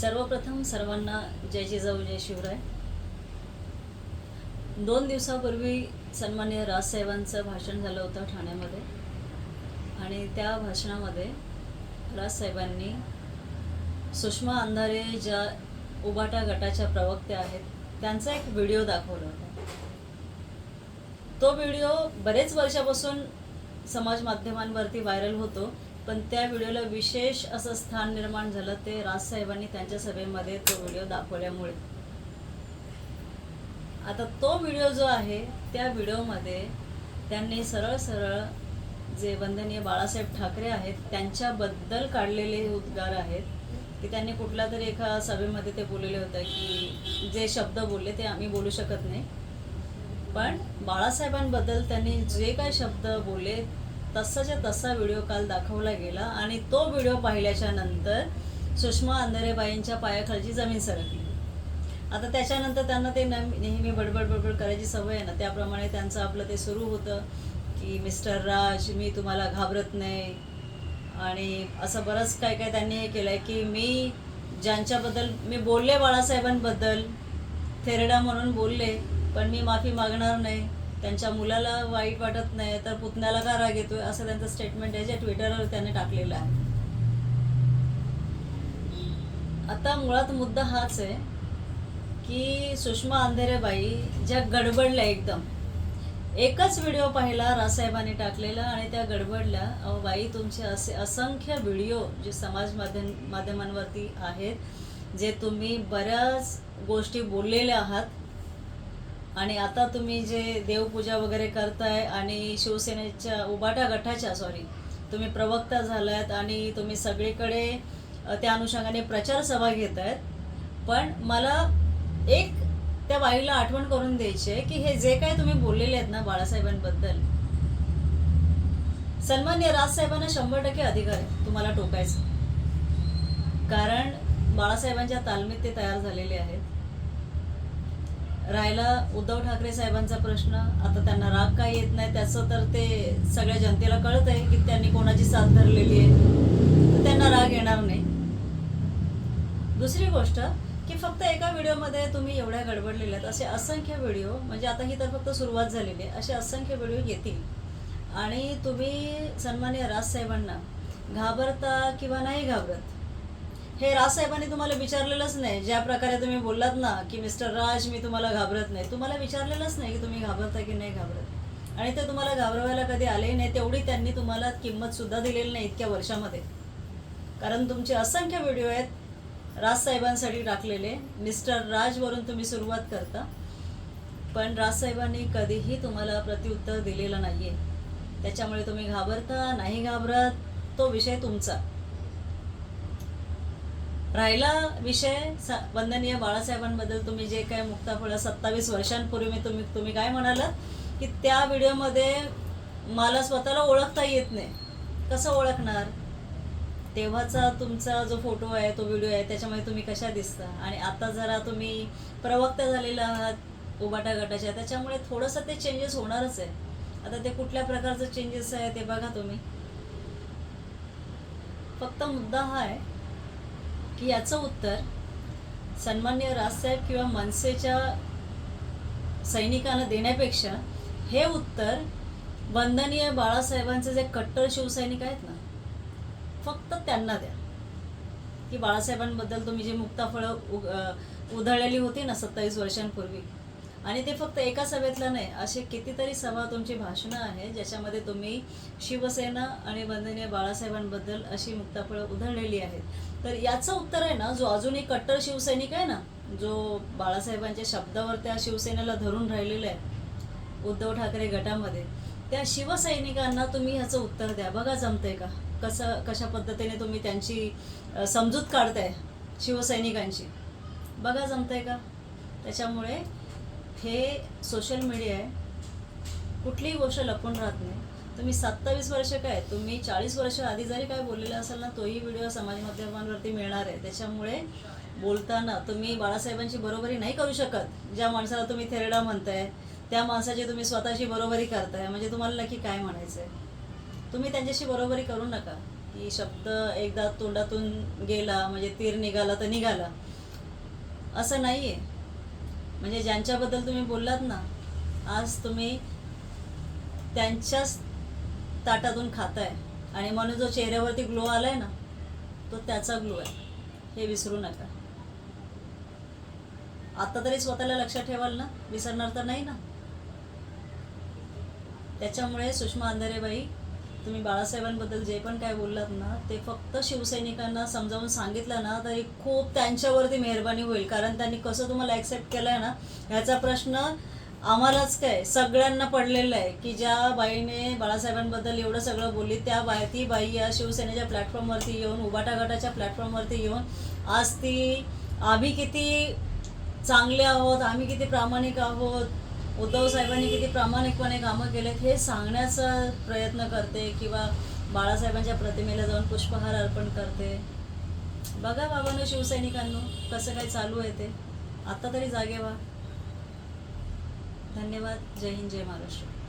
सर्वप्रथम सर्वांना जय जिजाऊ जय शिवराय. दोन दिवसापूर्वी सन्मान्य राजसाहेबांचं भाषण झालं होतं ठाण्यामध्ये. आणि त्या भाषणामध्ये राजसाहेबांनी सुषमा अंधारे ज्या उबाटा गटाच्या प्रवक्त्या आहेत त्यांचा एक व्हिडिओ दाखवला होता. तो व्हिडिओ बरेच वर्षापासून समाज माध्यमांवरती व्हायरल होतो. पण त्या व्हिडिओला विशेष असं स्थान निर्माण झालं ते राजसाहेबांनी त्यांच्या सभेमध्ये तो व्हिडिओ दाखवल्यामुळे. आता तो व्हिडिओ जो आहे त्या व्हिडिओमध्ये त्यांनी सरळ सरळ जे वंदनीय बाळासाहेब ठाकरे आहेत त्यांच्याबद्दल काढलेले हे उद्गार आहेत. की त्यांनी कुठल्या तरी एका सभेमध्ये ते बोललेले होते की जे शब्द बोलले ते आम्ही बोलू शकत नाही. पण बाळासाहेबांबद्दल त्यांनी जे काय शब्द बोलले तसाच्या तसा व्हिडिओ काल दाखवला गेला आणि तो व्हिडिओ पाहिल्याच्या नंतर सुषमा अंधारेबाईंच्या पायाखालची जमीन सरकली. आता त्याच्यानंतर त्यांना ते नेहमी नेहमी बडबड बडबड करायची सवय आहे ना. त्याप्रमाणे त्यांचं आपलं ते सुरू होतं की मिस्टर राज मी तुम्हाला घाबरत नाही. आणि असं बरंच काय काय त्यांनी हे केलं आहे की मी ज्यांच्याबद्दल मी बोलले बाळासाहेबांबद्दल थेरडा म्हणून बोलले पण मी माफी मागणार नाही. त्यांच्या मुलाला वाईट वाटत नाही तर पुतण्याला का राग येतोय? असं त्यांचं स्टेटमेंट आहे जे ट्विटरवर त्याने टाकलेलं आहे. आता मुळात मुद्दा हाच आहे की सुषमा अंधेरेबाई ज्या गडबडल्या एकदम. एकच व्हिडिओ पाहिला रासाहेबांनी टाकलेला आणि त्या गडबडल्या अहो बाई तुमचे असे असंख्य व्हिडिओ जे समाज माध्यम माध्यमांवरती आहेत जे तुम्ही बऱ्याच गोष्टी बोललेल्या आहात आणि आता तुम्ही जे देवपूजा वगैरे करताय आणि शिवसेनेच्या उबाटा गटाच्या सॉरी तुम्ही प्रवक्ता झालात आणि तुम्ही सगळीकडे त्या अनुषंगाने प्रचार सभा घेत आहेत पण मला एक त्या बाईला आठवण करून द्यायची आहे की हे जे काय तुम्ही बोललेले आहेत ना बाळासाहेबांबद्दल सन्मान्य राजसाहेबांना शंभर टक्के अधिकार आहे तुम्हाला टोकायचं. कारण बाळासाहेबांच्या तालमीत ते तयार झालेले आहेत. राहिला उद्धव ठाकरे साहेबांचा प्रश्न. आता त्यांना राग काय येत नाही त्याचं तर ते सगळ्या जनतेला कळत आहे की त्यांनी कोणाची साथ धरलेली आहे. तर त्यांना राग येणार नाही. दुसरी गोष्ट की फक्त एका व्हिडिओमध्ये तुम्ही एवढ्या गडबडलेल्या आहेत. असे असंख्य व्हिडिओ म्हणजे आता ही तर फक्त सुरुवात झालेली आहे असे असंख्य व्हिडिओ येतील. आणि तुम्ही सन्मान्य राजसाहेबांना घाबरता किंवा नाही घाबरत हे राजसाहेबांनी तुम्हाला विचारलेलंच नाही. ज्या प्रकारे तुम्ही बोललात ना की मिस्टर राज मी तुम्हाला घाबरत नाही. तुम्हाला विचारलेलंच नाही की तुम्ही घाबरता की नाही घाबरत. आणि ते तुम्हाला घाबरवायला कधी आले नाही तेवढी त्यांनी तुम्हाला किंमत सुद्धा दिलेली नाही इतक्या वर्षामध्ये. कारण तुमचे असंख्य व्हिडिओ आहेत राजसाहेबांसाठी टाकलेले. मिस्टर राजवरून तुम्ही सुरुवात करता. पण राजसाहेबांनी कधीही तुम्हाला प्रतिउत्तर दिलेलं नाही आहे त्याच्यामुळे तुम्ही घाबरता नाही घाबरत तो विषय तुमचा. राहिला विषय स वंदनीय बाळासाहेबांबद्दल तुम्ही जे काय मुक्ताफळ सत्तावीस वर्षांपूर्वी मी तुम्ही तुम्ही काय म्हणालात की त्या व्हिडिओमध्ये मला स्वतःला ओळखता येत नाही. कसं ओळखणार? तेव्हाचा तुमचा जो फोटो आहे तो व्हिडिओ आहे त्याच्यामध्ये तुम्ही कशा दिसता? आणि आता जरा तुम्ही प्रवक्ता झालेला आहात उबाटा गटाच्या त्याच्यामुळे थोडंसं ते चेंजेस होणारच आहे. आता ते कुठल्या प्रकारचं चेंजेस आहे ते बघा तुम्ही. फक्त मुद्दा हा आहे की याचं उत्तर सन्मान्य राजसाहेब किंवा मनसेच्या सैनिकांना देण्यापेक्षा हे उत्तर वंदनीय बाळासाहेबांचे जे कट्टर शिवसैनिक आहेत ना फक्त त्यांना द्या. की बाळासाहेबांबद्दल तुम्ही जी मुक्ताफळं उग उधळलेली होती ना सत्तावीस वर्षांपूर्वी आणि ते फक्त एका सभेतलं नाही असे कितीतरी सभा तुमची भाषणं आहे ज्याच्यामध्ये तुम्ही शिवसेना आणि वंदनीय बाळासाहेबांबद्दल अशी मुक्ताफळं उधळलेली आहेत. तर याचं उत्तर आहे ना जो अजूनही कट्टर शिवसैनिक आहे ना जो बाळासाहेबांच्या शब्दावर त्या शिवसेनेला धरून राहिलेला आहे उद्धव ठाकरे गटामध्ये त्या शिवसैनिकांना तुम्ही ह्याचं उत्तर द्या. बघा जमतंय का? कसं कशा पद्धतीने तुम्ही त्यांची समजूत काढताय शिवसैनिकांची? बघा जमतंय का? त्याच्यामुळे हे सोशल मीडिया आहे. कुठलीही गोष्ट लपून राहत नाही. तुम्ही सत्तावीस वर्ष काय तुम्ही चाळीस वर्ष आधी जरी काय बोललेलं असाल ना तोही व्हिडिओ समाज माध्यमांवरती मिळणार आहे. त्याच्यामुळे बोलताना तुम्ही बाळासाहेबांची बरोबरी नाही करू शकत. ज्या माणसाला तुम्ही थेरडा म्हणताय त्या माणसाची तुम्ही स्वतःची बरोबरी करताय. म्हणजे तुम्हाला नक्की काय म्हणायचं आहे तुम्ही त्यांच्याशी बरोबरी करू नका. की शब्द एकदा तोंडातून गेला म्हणजे तीर निघाला तर निघाला. असं नाही आहे म्हणजे ज्यांच्याबद्दल तुम्ही बोललात ना आज तुम्ही त्यांच्याच ताटातून खाताय. आणि म्हणून जो चेहऱ्यावरती ग्लो आलाय ना तो त्याचा ग्लो आहे. हे विसरू नका. आता तरी स्वतःला लक्षात ठेवाल ना विसरणार तर नाही ना. त्याच्यामुळे सुषमा अंधारेबाई तुम्ही बाळासाहेबांबद्दल जे पण काय बोललात ना ते फक्त शिवसैनिकांना समजावून सांगितलं ना तरी खूप त्यांच्यावरती मेहरबानी होईल. कारण त्यांनी कसं तुम्हाला ॲक्सेप्ट केलं आहे ना ह्याचा प्रश्न आम्हालाच काय सगळ्यांना पडलेला आहे. की ज्या बाईने बाळासाहेबांबद्दल एवढं सगळं बोलली त्या बाय ती बाई या शिवसेनेच्या प्लॅटफॉर्मवरती येऊन उबाटा गटाच्या प्लॅटफॉर्मवरती येऊन आज ती आम्ही किती चांगले आहोत आम्ही किती प्रामाणिक आहोत उद्धव साहेबांनी किती प्रामाणिकपणे कामं केलेत हे सांगण्याचा प्रयत्न करते किंवा बाळासाहेबांच्या प्रतिमेला जाऊन पुष्पहार अर्पण करते. बघा बाबांनो शिवसैनिकांनो कसं काय चालू आहे ते. आता तरी जागे व्हा. धन्यवाद. जय हिंद जय महाराष्ट्र.